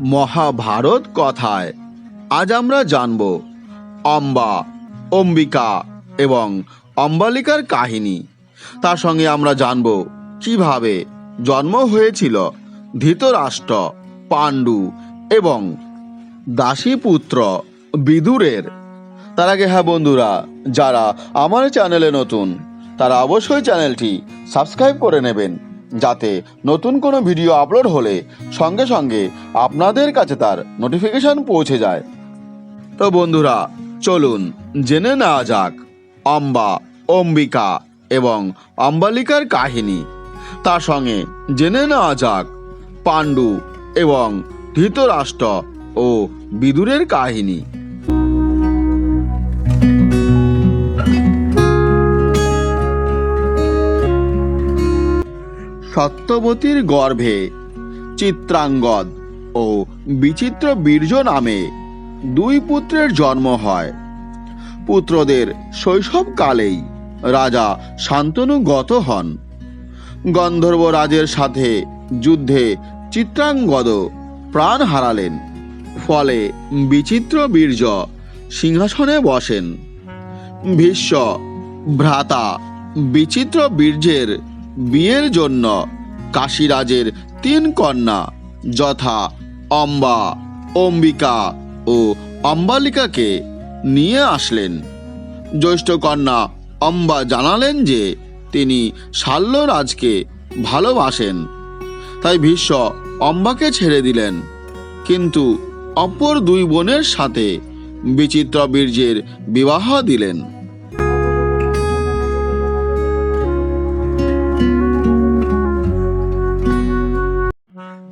মহাভারত কথায়। আজ আমরা জানব অম্বা, অম্বিকা এবং অম্বালিকার কাহিনী। তার সঙ্গে আমরা জানব কীভাবে জন্ম হয়েছিল ধৃতরাষ্ট্র, পাণ্ডু এবং দাসীপুত্র বিদুরের। তার আগে হ্যাঁ বন্ধুরা, যারা আমার চ্যানেলে নতুন, তারা অবশ্যই চ্যানেলটি সাবস্ক্রাইব করে নেবেন। যাতে নতুন কোনো ভিডিও আপলোড হলে সঙ্গে সঙ্গে আপনাদের কাছে তার নোটিফিকেশন পৌঁছে যায়। তো বন্ধুরা, চলুন জেনে নেওয়া যাক অম্বা অম্বিকা এবং অম্বালিকার কাহিনী। তার সঙ্গে জেনে নেওয়া যাক পাণ্ডু এবং ধৃতরাষ্ট্র ও বিদুরের কাহিনী। সত্যবতীর গর্ভে, চিত্রাঙ্গদ ও বিচিত্র বীর্য নামে দুই পুত্রের জন্ম হয়। পুত্রদের শৈশবকালেই রাজা শান্তনু গত হন। গন্ধর্ব রাজের সাথে যুদ্ধে চিত্রাঙ্গদ প্রাণ হারালেন, ফলে বিচিত্র বীর্য সিংহাসনে বসেন। ভীষ্ম ভ্রাতা বিচিত্র বীর্যের বিয়ের জন্য কাশীরাজের তিন কন্যা, যথা অম্বা, অম্বিকা ও অম্বালিকাকে নিয়ে আসলেন। জ্যৈষ্ঠ কন্যা অম্বা জানালেন যে তিনি শাল্যরাজকে ভালোবাসেন, তাই ভীষ্ম অম্বাকে ছেড়ে দিলেন। কিন্তু অপর দুই বোনের সাথে বিচিত্র বীর্যের বিবাহ দিলেন।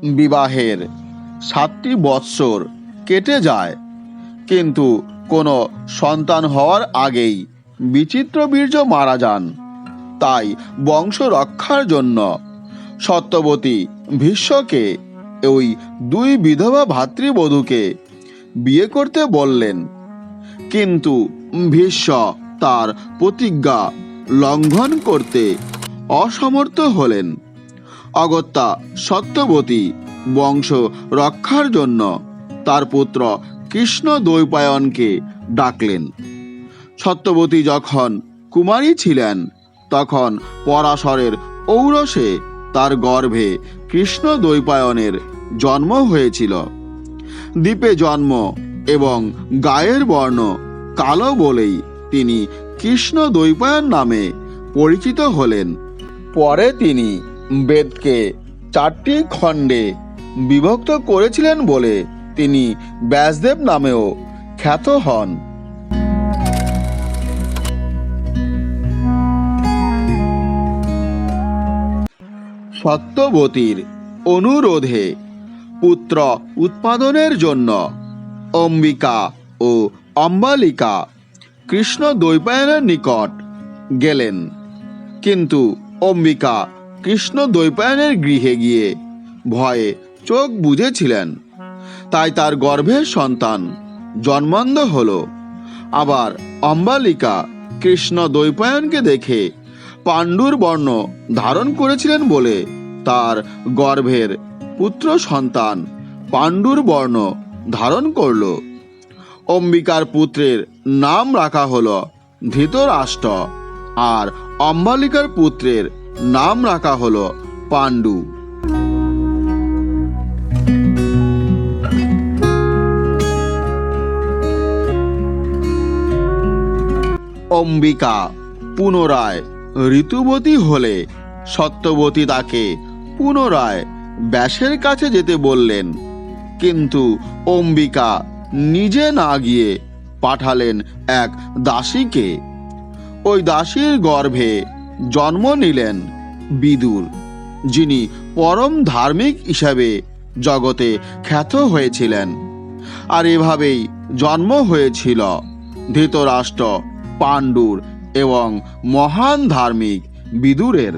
বিবাহের সাতটি বৎসর কেটে যায়। কিন্তু কোনো সন্তান হওয়ার আগেই বিচিত্র বীর্য মারা যান। তাই বংশ রক্ষার জন্য সত্যবতী ভীষ্মকে ওই দুই বিধবা ভাতৃবধূকে বিয়ে করতে বললেন। কিন্তু ভীষ্ম তার প্রতিজ্ঞা লঙ্ঘন করতে অসমর্থ হলেন। অগত্যা সত্যবতী বংশ রক্ষার জন্য তার পুত্র কৃষ্ণ দ্বৈপায়নকে ডাকলেন। সত্যবতী যখন কুমারী ছিলেন, তখন পরাশরের ঔরসে তার গর্ভে কৃষ্ণ দ্বৈপায়নের জন্ম হয়েছিল। দ্বীপে জন্ম এবং গায়ের বর্ণ কালো বলেই তিনি কৃষ্ণ দ্বৈপায়ন নামে পরিচিত হলেন। পরে তিনি বেদকে চারটি খণ্ডে বিভক্ত করেছিলেন বলে তিনি ব্যাসদেব নামেও খ্যাত হন। সত্যবতীর অনুরোধে পুত্র উৎপাদনের জন্য অম্বিকা ও অম্বালিকা কৃষ্ণ দ্বৈপায়নের নিকট গেলেন। কিন্তু অম্বিকা কৃষ্ণ দ্বৈপায়নের গৃহে গিয়ে ভয়ে চোখ বুঝেছিলেন তাই তার গর্ভের সন্তান জন্মান্ধ হল। আবার অম্বালিকা কৃষ্ণ দ্বৈপায়নকে দেখে পাণ্ডুর বর্ণ ধারণ করেছিলেন বলে তার গর্ভের পুত্র সন্তান পাণ্ডুর বর্ণ ধারণ করল। অম্বিকার পুত্রের নাম রাখা হল ধৃতরাষ্ট্র আর অম্বালিকার পুত্রের নাম রাখা হলো পাণ্ডু। অম্বিকা, পুনরায় ঋতুবতী হলে, সত্যবতী তাকে পুনরায় ব্যাসের কাছে যেতে বললেন। কিন্তু অম্বিকা নিজে না গিয়ে পাঠালেন এক দাসীকে। ওই দাসীর গর্ভে জন্ম নিলেন বিদুর, যিনি পরম ধার্মিক হিসাবে জগতে খ্যাত হয়েছিলেন। আর এভাবেই জন্ম হয়েছিল ধৃতরাষ্ট্র, পাণ্ডুর এবং মহান ধার্মিক বিদুরের।